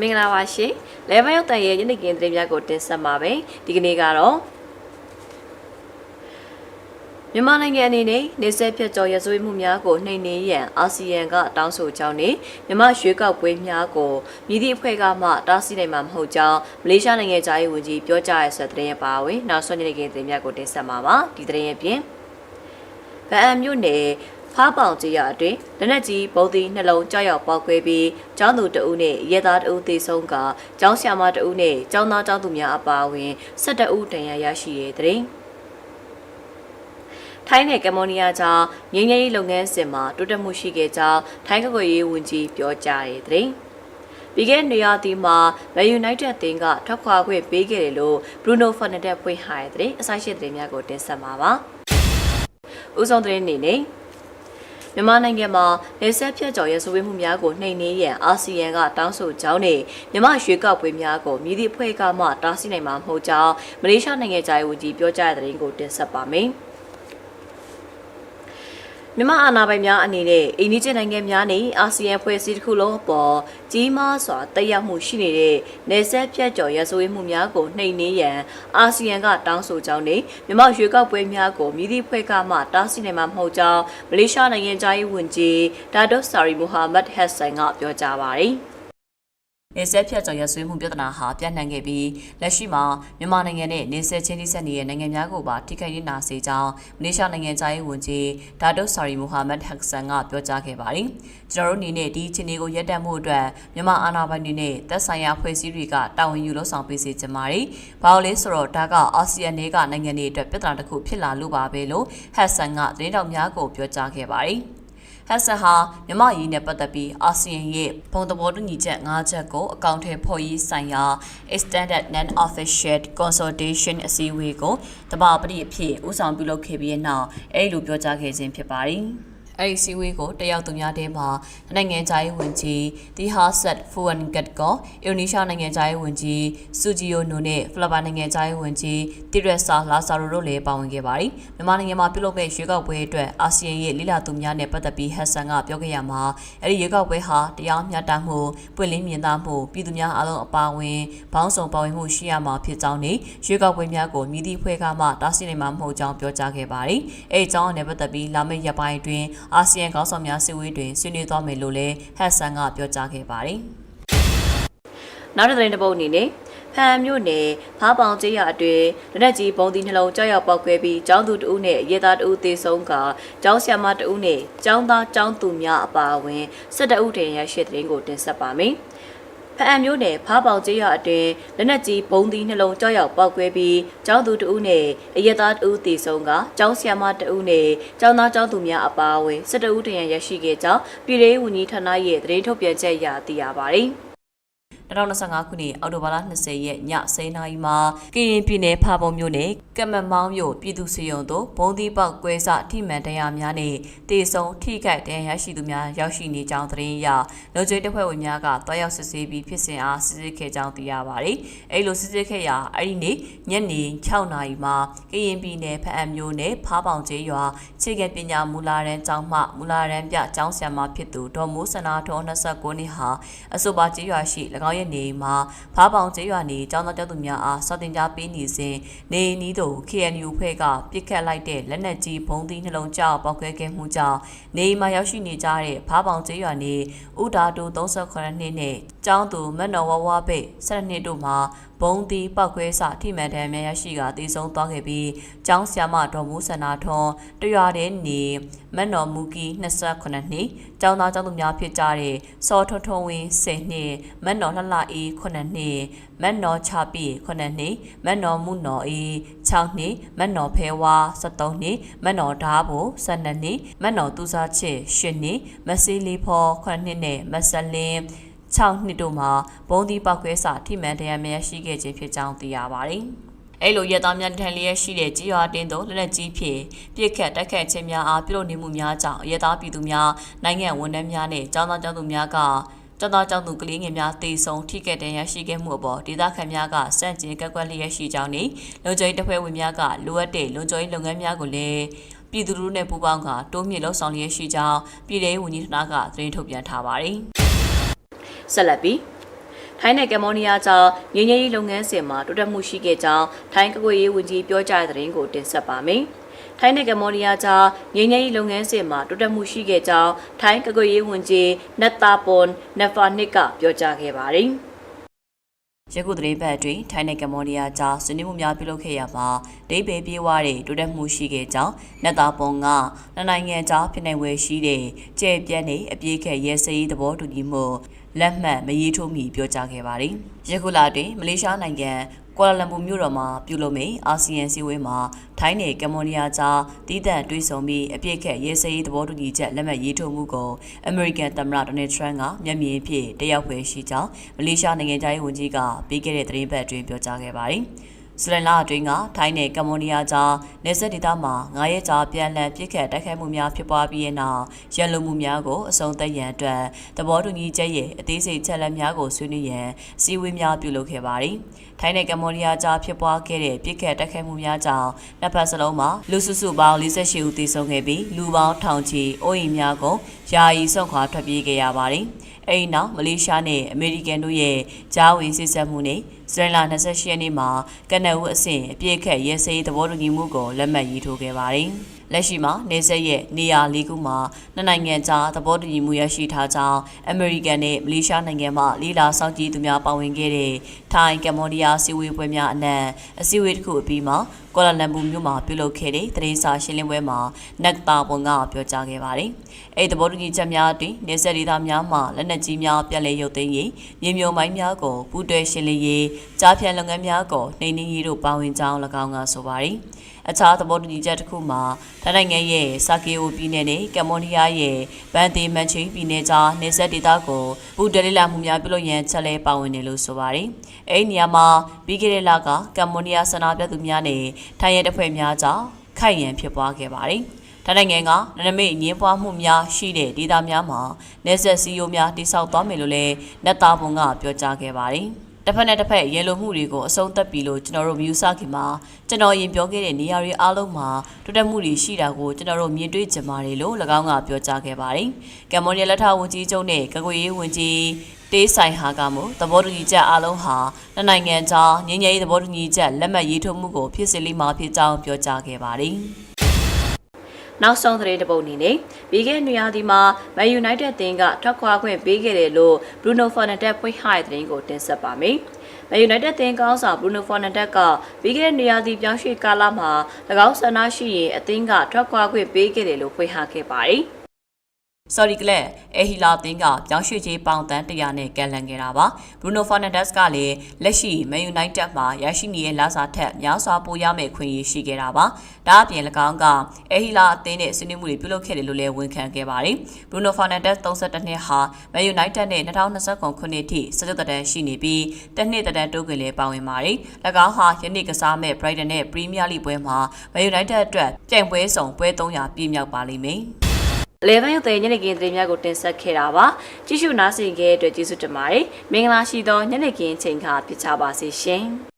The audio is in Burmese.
မင်္ဂလာပါရှင်။လဲမရောက်တန်ရဲ့ယနေ့ကင်းသတင်းများကိုတင်ဆက်ပါမယ်။ဒီကနေ့ကတော့မြန်မာနိုင်ငံအနေနဲ့နေဆက်ဖြတ်ကျော်ရဆွေးမှုများကိုနှိမ်နင်းရန်အာဆီယံကတောင်းဆိုကြောင်းနဲ့မြန်မာရွေးကောက်ပွဲများကိုမြည်သည့်အဖွဲ့ကမှတားဆီးနိုင်မှာမဟုတ်ကြောင်းမလေးရှားနိုင်ငံသားရေးဝန်ကြီးပြောကြားရတဲ့သတင်းရပါဝင်။နောက်ဆုံးနေ့ကင်းသတင်းများကိုတင်ဆက်ပါပါ။ဒီသတင်းရဲ့ပြင်ဗအံမြို့နယ် ဖားပေါင်ကြီးရအတွင်းလက်နက်ကြီးဗုံးသီးနှလုံးကြောက်ရောက်ပေါက်ကွဲပြီးကျောင်းသူတအုပ်နဲ့ရဲသားတအုပ်သေဆုံးကကျောင်းဆရာမတအုပ်နဲ့ကျောင်းသားကျောင်းသူများအပါအဝင်၁၁ဦးတန်ရာရရှိတဲ့တဲ့ထိုင်းနဲ့ကမ္ဘောဒီးယားကြားငင်းငယ်ရေးလုပ်ငန်းစဉ်မှာတိုးတက်မှုရှိခဲ့ကြောင်းထိုင်းကကွယ်ရေးဝန်ကြီးပြောကြားတဲ့တဲ့ပြီးခဲ့တဲ့နေရာဒီမှာ Man United အသင်းကထွက်ခွာခွင့်ပေးခဲ့တယ်လို့ Bruno Fernandes ဖွင့်ဟိုင်တဲ့အဆိုင်ရှိတဲ့များကိုတင်ဆက်မှာပါ။ဦးဆောင်တဲ့အနေနဲ့ မြန်မာနိုင်ငံမှာနေဆက်ဖြတ်ကျော်ရဲဆိုဝေးမှုများကိုနှိမ်နင်းရန်အာဆီယံကတောင်းဆိုကြောင်းနဲ့မြန်မာရွေးကောက်ပွဲများကိုမြည်သည့်အဖွဲ့ကမှတားဆီးနိုင်မှာမဟုတ်ကြောင်းမလေးရှားနိုင်ငံသားရေးဝန်ကြီးပြောကြားတဲ့သတင်းကိုတင်ဆက်ပါမယ်။ မြန်မာအာဏာပိုင်များအနေနဲ့အိန္ဒိယနိုင်ငံများနဲ့အာဆီယံဖွဲ့စည်းတစ်ခုလုံးအပေါ်ကြီးမားစွာတက်ရောက်မှုရှိနေတဲ့နေဆက်ဖြတ်ကျော်ရဆိုဝေးမှုများကိုနှိမ်နင်းရန်အာဆီယံကတောင်းဆိုကြောင်းနဲ့မြန်မာရွေးကောက်ပွဲများကိုမြည်သည့်ဖွဲ့ကမှတားဆီးနိုင်မှာမဟုတ်ကြောင်းမလေးရှားနိုင်ငံသားရေးဝန်ကြီးဒါဒိုဆာရီမူဟာမတ်ဟက်ဆန်ကပြောကြားပါတယ်။ နေဆက်ဖြတ်ကျော်ရဆွေးမှုပြဿနာဟာပြန့်နှံ့ခဲ့ပြီးလက်ရှိမှာမြန်မာနိုင်ငံနဲ့နေဆက်ချင်းနှိစက်နေတဲ့နိုင်ငံများကိုပါထိခိုက်နေတာစေကြောင်းမလေးရှားနိုင်ငံသားရေးဝန်ကြီးဒါဒုတ်ဆာရီမူဟာမတ်ဟက်ဆန်ကပြောကြားခဲ့ပါတယ်။ကျွန်တော်တို့အနေနဲ့ဒီအခြေအနေကိုရပ်တန့်မှုအတွက်မြန်မာအာဏာပိုင်တွေနဲ့သက်ဆိုင်ရာဖွဲ့စည်းတွေကတာဝန်ယူလှုပ်ဆောင်ပေးစေချင်ပါတယ်။ဘာလို့လဲဆိုတော့ဒါကအာဆီယံတွေကနိုင်ငံတွေအတွက်ပြဿနာတစ်ခုဖြစ်လာလို့ပါပဲလို့ဟက်ဆန်ကသတင်းတော်များကိုပြောကြားခဲ့ပါတယ်။ ဟက်ဆန်ဟာမြမရေးနဲ့ပတ်သက်ပြီးအာဆီယံရဲ့ဘုံသဘောတူညီချက်၅ချက်ကိုအကောင့်ထဲဖော်ရေးဆိုင်ရာ Extended Non-Official Consultation အစည်းအဝေးကိုတဘာပတိအဖြစ်ဦးဆောင်ပြုလုပ်ခဲ့ပြီးနောက်အဲ့လိုပြောကြားခဲ့ခြင်းဖြစ်ပါတယ်။ အဲ့ဒီစည်းဝေးကိုတက်ရောက်သူများထဲမှာနိုင်ငံခြားရေးဝန်ကြီးဒီဟာဆတ်ဖူဝန်ကတ်ကောအင်ဒိုနီးရှားနိုင်ငံခြားရေးဝန်ကြီးစူဂျီယိုနိုနဲ့ဖိလစ်ပိုင်နိုင်ငံခြားရေးဝန်ကြီးတီရက်ဆာလာဆာရိုတို့လည်းပါဝင်ခဲ့ပါတယ်။မြန်မာနိုင်ငံမှာပြုလုပ်မဲ့ရွေးကောက်ပွဲအတွက်အာဆီယံရဲ့လိလာသူများနဲ့ပတ်သက်ပြီးဟက်ဆန်ကပြောခဲ့ရမှာအဲ့ဒီရွေးကောက်ပွဲဟာတရားမျှတမှုပွင့်လင်းမြင်သာမှုပြည်သူများအားလုံးအပါအဝင်ဘောင်းဆောင်ပါဝင်မှုရှိရမှာဖြစ်ကြောင်းနဲ့ရွေးကောက်ပွဲများကိုမြည်သည့်ဖွဲ့ကမှတားဆီးနိုင်မှာမဟုတ်ကြောင်းပြောကြားခဲ့ပါတယ်။အဲ့ဒီအကြောင်းနဲ့ပတ်သက်ပြီးလာမယ့်ရက်ပိုင်းအတွင်းအာဆီယံခေါင်းဆောင်များစည်းဝေးတွင်ဆွေးနွေးသွားမယ်လို့လည်းဟက်ဆန်ကပြောကြားခဲ့ပါတယ်။နောက်တစ်သတင်းတစ်ပုဒ်အနေနဲ့ဖန်မြို့နယ်ဖားပေါင်ကျေးရွာအတွင်းလက်နက်ကြီးပုံသီးနှလုံးကြောက်ရောက်ပောက်ခွဲပြီးကျောင်းသူတဦးနဲ့ရဲသားတဦးသေဆုံးကကျောင်းဆရာမတဦးနဲ့ကျောင်းသားကျောင်းသူများအပါအဝင်၁၁ဦးတင်ရရှိတဲ့သတင်းကိုတင်ဆက်ပါမယ်။ ဖအံမျိုးနယ်ဖားပေါင်ကျေးရွာအတွင်းလက်နက်ကြီးဘုံသီးနှလုံးကြောက်ရောက်ပောက်ကွဲပြီးကျောင်းသူတဦးနဲ့အရက်သားတဦးတေဆုံးကကျောင်းဆရာမတဦးနဲ့ကျောင်းသားကျောင်းသူများအပါအဝင်၁၁ဦးတရန်ရရှိခဲ့ကြောင်းပြည်ထောင်ဝန်ကြီးဌာနရဲ့သတင်းထုတ်ပြန်ချက်အရသိရပါတယ်။ 2025ခုနှစ်အောက်တိုဘာလ20ရက်ည10:00နာရီမှာကရင်ပြည်နယ်ဖာပုံမြို့နယ်ကမ္မမောင်းမြို့ပြည်သူ့စီယုံတို့ဘုံသီးပေါက်ကွဲစထိမှန်တရားများနဲ့တေဆုံထိခိုက်တရားရရှိသူများရောက်ရှိနေကြောင်းသတင်းရလုံခြုံတပ်ဖွဲ့ဝင်များကတွားရောက်စစ်ဆေးပြီးဖြစ်စဉ်အားစစ်ဆေးခဲ့ကြောင်းသိရပါတယ်။အဲလိုစစ်ဆေးခဲ့ရာအဲ့ဒီနေ့ညနေ6:00နာရီမှာကရင်ပြည်နယ်ဖအံမြို့နယ်ဖားပေါင်ကျေးရွာခြေကပညာမူလာရန်ကျောင်းမှမူလာရန်ပြကျောင်းဆရာမဖြစ်သူဒေါ်မိုးစနာထွန်း29နှစ်ဟာအဆိုပါကျေးရွာရှိ၎င်းရဲ့နေမှာဖားပေါင်ကျေးရွာနေကျောင်းသားကျောင်းသူများအားစောတင်ကြားပေးနေစဉ်နေနီးသို့ KNU ဖွဲ့ကပြစ်ခတ်လိုက်တဲ့လက်နက်ကြီးဘုံသီးနှလုံးကြောက်ပောက်ခွဲခဲ့မှုကြောင့်နေမှာရောက်ရှိနေကြတဲ့ဖားပေါင်ကျေးရွာနေဥဒါတူ38နှစ်နဲ့ကျောင်းသူမက်နော်ဝဝပိတ်12နှစ်တို့မှာဘုံတီပောက်ခွဲစထိမှန်တမ်းများရရှိကတည်ဆုံးသွားခဲ့ပြီးကျောင်းဆရာမတော်မူဆန္ဒထွန်းတရွာတဲ့နေမက်နော်မူကီ28နှစ်ကျောင်းသားကျောင်းသူများဖြစ်ကြတဲ့စောထွန်းထွန်းဝင်း10နှစ်မက်နော်လှလှအေး9နှစ်မက်နော်ချပီ9နှစ်မက်နော်မူနော်အေး6နှစ်မက်နော်ဖဲဝါ73နှစ်မက်နော်ဓားဘူ12နှစ်မက်နော်သူစားချစ်10နှစ်မဆေးလေးဖော9နှစ်နဲ့မဆလင်း 6နှစ်တို့မှာဘုံဒီပောက်ခွဲစာထိမှန်တရားများရှိခဲ့ခြင်းဖြစ်ကြောင်းသိရပါတယ်။အဲ့လိုရသားများထန်လျက်ရှိတဲ့ကြီးရွာတင်းတို့လက်လက်ကြီးဖြင့်ပြစ်ခတ်တက်ခတ်ခြင်းများအားပြုလုပ်နေမှုများကြောင့်ရသားပြည်သူများနိုင်ငံဝန်ထမ်းများနဲ့ကျောင်းသားကျောင်းသူများကကျောင်းသားကျောင်းသူကလေးငယ်များတေဆုံထိခဲ့တဲ့ရရှိခဲ့မှုအပေါ်ဒေသခံများကစန့်ကျင်ကက်ကွက်လျက်ရှိကြောင်းနဲ့လုံခြုံရေးတပ်ဖွဲ့ဝင်များကလိုအပ်တဲ့လုံခြုံရေးလုပ်ငန်းများကိုလည်းပြည်သူလူထုနဲ့ပူးပေါင်းကတိုးမြင့်လှုပ်ဆောင်လျက်ရှိကြောင်းပြည်ထောင်ဝန်ကြီးဌာနကသတင်းထုတ်ပြန်ထားပါတယ်။ ဆက်လက်ပြီးထိုင်းနဲ့ကမ္ဘောဒီးယားကြားငင်းငယ်ရေးလုပ်ငန်းစဉ်မှာတိုးတက်မှုရှိခဲ့ကြောင်းထိုင်းကကွေရေးဝန်ကြီးပြောကြားတဲ့သတင်းကိုတင်ဆက်ပါမယ်။ထိုင်းနဲ့ကမ္ဘောဒီးယားကြားငင်းငယ်ရေးလုပ်ငန်းစဉ်မှာတိုးတက်မှုရှိခဲ့ကြောင်းထိုင်းကကွေရေးဝန်ကြီးနတ်တာပွန်နဖာနစ်ကပြောကြားခဲ့ပါတယ်။ ရခုသတင်းပတ်အတွင်းထိုင်းနဲ့ကမ္ဘောဒီးယားကြားဆွေးနွေးမှုများပြုလုပ်ခဲ့ရမှာဒိဗေပြေးဝတဲ့တိုးတက်မှုရှိခဲ့ကြောင်းနတ်သားပုံကနှစ်နိုင်ငံကြားဖြစ်နိုင်ဝယ်ရှိတဲ့ကျဲပြန့်နေအပြေးခက်ရဲစရေးသဘောတူညီမှုလက်မှတ်မရေးထိုးမီပြောကြားခဲ့ပါတယ်။ယခုလတွင်မလေးရှားနိုင်ငံ ကွာလာလမ်ပူမြို့တော်မှာပြုလုပ်မယ့်အာဆီယံစည်းဝေးမှာထိုင်းနယ်ကမ္ဘောဒီးယားကြားတည်တံ့တွဲဆုံပြီးအပြစ်ခက်ရေးစရေးသဘောတူညီချက်လက်မှတ်ရေးထိုးမှုကိုအမေရိကန်သမ္မတဒေါ်နယ်ထရန့်ကမျက်မြင်ဖြင့်တက်ရောက်ဖွယ်ရှိကြောင်းမလေးရှားနိုင်ငံသားရေးဝန်ကြီးကပြီးခဲ့တဲ့သတင်းပတ်အတွင်းပြောကြားခဲ့ပါတယ်။ စလန်လာအတွင်းကထိုင်းနယ်ကမ္ဘောဒီးယားကြားနေဆက်ဒေသမှာငားရဲကြားပြန်လည်ပြစ်ခတ်တိုက်ခိုက်မှုများဖြစ်ပွားပြီးတဲ့နောက်ရန်လိုမှုများကိုအဆုံးသတ်ရန်အတွက်သဘောတူညီချက်ရဲ့အသေးစိတ်ချက်လက်များကိုဆွေးနွေးရန်စည်းဝေးများပြုလုပ်ခဲ့ပါတယ်။ထိုင်းနယ်ကမ္ဘောဒီးယားကြားဖြစ်ပွားခဲ့တဲ့ပြစ်ခတ်တိုက်ခိုက်မှုများကြောင့်နှစ်ဖက်စလုံးမှာလူစုစုပေါင်း48ဦးသေဆုံးခဲ့ပြီးလူပေါင်းထောင်ချီအိုးအိမ်များကိုယာယီဆုံးခွာထွက်ပြေးခဲ့ရပါတယ်။ အဲဒီနောက်မလေးရှားနဲ့အမေရိကန်တို့ရဲ့ကြားဝင်စစ်ဆက်မှုနဲ့ဇန်နဝါရီ28ရက်နေ့မှာကနအူအဆင့်အပြည့်အခက်ရဲစရေးသဘောတူညီမှုကိုလက်မှတ်ရေးထိုးခဲ့ပါတယ်။ လက်ရှိမှာနေဆက်ရဲ့နေရာလေးခုမှာနှစ်နိုင်ငံကြားသဘောတူညီမှုရရှိထားကြောင်းအမေရိကန်နဲ့မလေးရှားနိုင်ငံမှလေးလာစောင့်ကြည့်သူများပါဝင်ခဲ့တဲ့ထိုင်းကမ္ဘောဒီးယားစီဝေးပွဲများအနက်အစည်းအဝေးတစ်ခုအပြီးမှာကွာလာလမ်ပူမြို့မှာပြုလုပ်ခဲ့တဲ့သတင်းစာရှင်းလင်းပွဲမှာနက်တာပွန်ကပြောကြားခဲ့ပါတယ်။အဲဒီသဘောတူညီချက်များအတွင်းနေဆက်ဒေသများမှာလက်နက်ကြီးများပြန်လည်ရုပ်သိမ်းရေးမြေမြုံမိုင်းများကိုပူးတွဲရှင်းလင်းရေးကြားဖြတ်လုပ်ငန်းများကိုနှိမ်နင်းရေးတို့ပါဝင်ကြောင်း၎င်းကဆိုပါတယ်။ အခြားသဘောတူညီချက်တစ်ခုမှာထိုင်းနိုင်ငံရဲ့စာကေအိုပြည်နယ်နဲ့ကမ္ဘောဒီးယားရဲ့ဗန်တီမန်ချီပြည်နယ်ကြားနေဆက်ဒေသကိုပူးတွဲလေ့လာမှုများပြုလုပ်ရန်ချက်လဲပါဝင်တယ်လို့ဆိုပါတယ်။အဲဒီနေရာမှာပြီးခဲ့တဲ့လကကမ္ဘောဒီးယားဆန္ဒပြသူများနဲ့ထိုင်းရဲတပ်ဖွဲ့များကြားခိုက်ရန်ဖြစ်ပွားခဲ့ပါတယ်။ထိုင်းနိုင်ငံကနနမိတ်ငင်းပွားမှုများရှိတဲ့ဒေသများမှာနေဆက်စီယိုများတိစောက်သွားမယ်လို့လည်းနတ်သားဘုံကပြောကြားခဲ့ပါတယ်။ တစ်ဖက်နဲ့တစ်ဖက်ရဲလိုမှုတွေကိုအဆုံးသတ်ပြီလို့ကျွန်တော်တို့မြူဆခင်မှာကျွန်တော်ရင်ပြောခဲ့တဲ့နေရာတွေအားလုံးမှာတိုးတက်မှုတွေရှိတာကိုကျွန်တော်တို့မြင်တွေ့ကြပါတယ်လို့၎င်းကပြောကြားခဲ့ပါတယ်။ကမ္ဘောဒီးယားလက်ထောက်ဝန်ကြီးချုပ်နဲ့ကကွေရေးဝန်ကြီးတေးဆိုင်ဟာကမို့သဘောတူညီချက်အလုံးဟာနှစ်နိုင်ငံကြားငြိမ်းချမ်းရေးသဘောတူညီချက်လက်မှတ်ရေးထိုးမှုကိုဖြစ်စေလိမ့်မှာဖြစ်ကြောင်းပြောကြားခဲ့ပါတယ်။ နောက်ဆုံးသတင်းတစ်ပုဒ်အနေနဲ့ဘီဂဲနွေရာသီမှာ Man United အသင်းကထွက်ခွာခွင့်ပေးခဲ့တယ်လို့ Bruno Fernandes ဖွင့်ဟိုက်သတင်းကိုတင်ဆက်ပါမယ်။ Man United အသင်းကောင်းဆောင် Bruno Fernandes ကဘီဂဲနွေရာသီပြောင်းရွှေ့ကာလမှာ၎င်းဆန္ဒရှိရင်အသင်းကထွက်ခွာခွင့်ပေးခဲ့တယ်လို့ဖွင့်ဟခဲ့ပါတယ်။ Sorry ကလက်အဟီလာတင်းကပြောင်းရွှေ့ခြင်းပေါင်တန်း100နဲ့ကန်လန်ခဲ့တာပါ။ Bruno Fernandes ကလည်းလက်ရှိ Man United မှာရရှိနေတဲ့လာစာထက်များစွာပိုရမယ့်ခွင့်ရရှိခဲ့တာပါ။ဒါအပြင်၎င်းကအဟီလာအသင်းနဲ့ဆွေးနွေးမှုတွေပြုလုပ်ခဲ့တယ်လို့လည်းဝန်ခံခဲ့ပါတယ်။ Bruno Fernandes 32နှစ်ဟာ Man United နဲ့2020ခုနှစ်ထိစကြတန်းရှိနေပြီးတစ်နှစ်တန်းတိုးခွင့်လည်းပါဝင်ပါတယ်။၎င်းဟာယနေ့ကစားမဲ့ Brighton နဲ့ Premier League ပွဲမှာ Man United အတွက်ပြိုင်ပွဲဆောင်ပွဲ300ပြည့်မြောက်ပါလိမ့်မယ်။ 11ရက်တဲ့ညနေခင်းသတင်းများကိုတင်ဆက်ခဲ့တာပါကြည့်ရှုနားဆင်ခဲ့တဲ့အတွက်ကျေးဇူးတင်ပါတယ်မင်္ဂလာရှိသောညနေခင်းချိန်ခါပြချပါစေရှင်